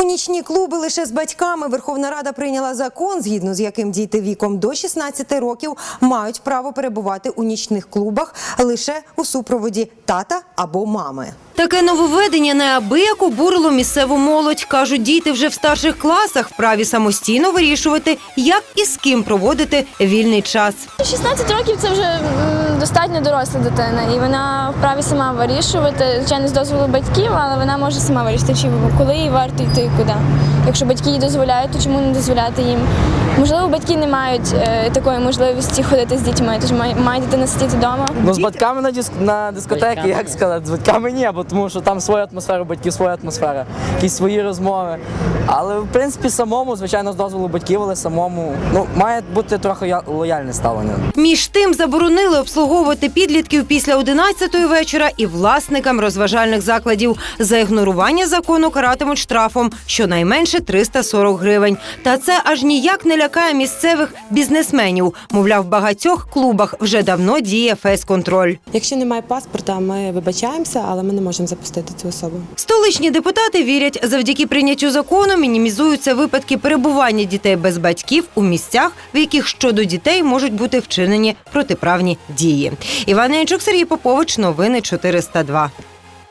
У нічні клуби лише з батьками. Верховна Рада прийняла закон, згідно з яким діти віком до 16 років мають право перебувати у нічних клубах лише у супроводі тата або мами. Таке нововведення неабияк обурило місцеву молодь. Кажуть, діти вже в старших класах вправі самостійно вирішувати, як і з ким проводити вільний час. 16 років це вже достатньо доросла дитина, і вона вправі сама вирішувати, звичайно, з дозволу батьків, але вона може сама вирішити, чи коли їй варто йти і куди. Якщо батьки їй дозволяють, то чому не дозволяти їм? Можливо, батьки не мають е, такої можливості ходити з дітьми, тож має, має дитина сидіти вдома. Ну, з батьками на, диск... на дискотеки, як сказати, з батьками ні, бо тому що там своя атмосфера, батьків своя атмосфера, якісь свої розмови. Але в принципі самому, звичайно, з дозволу батьків, але самому ну, має бути трохи лояльне ставлення. Між тим заборонили обслуговувати підлітків після 11-ї вечора і власникам розважальних закладів. За ігнорування закону каратимуть штрафом щонайменше 340 гривень. Та це аж ніяк не лякає місцевих бізнесменів. Мовляв, в багатьох клубах вже давно діє фейс-контроль. Якщо немає паспорта, ми вибачаємося, але ми не можемо запустити цю особу. Столичні депутати вірять, завдяки прийняттю закону мінімізуються випадки перебування дітей без батьків у місцях, в яких щодо дітей можуть бути вчинені протиправні дії. Іван Янчук, Сергій Попович, новини 402.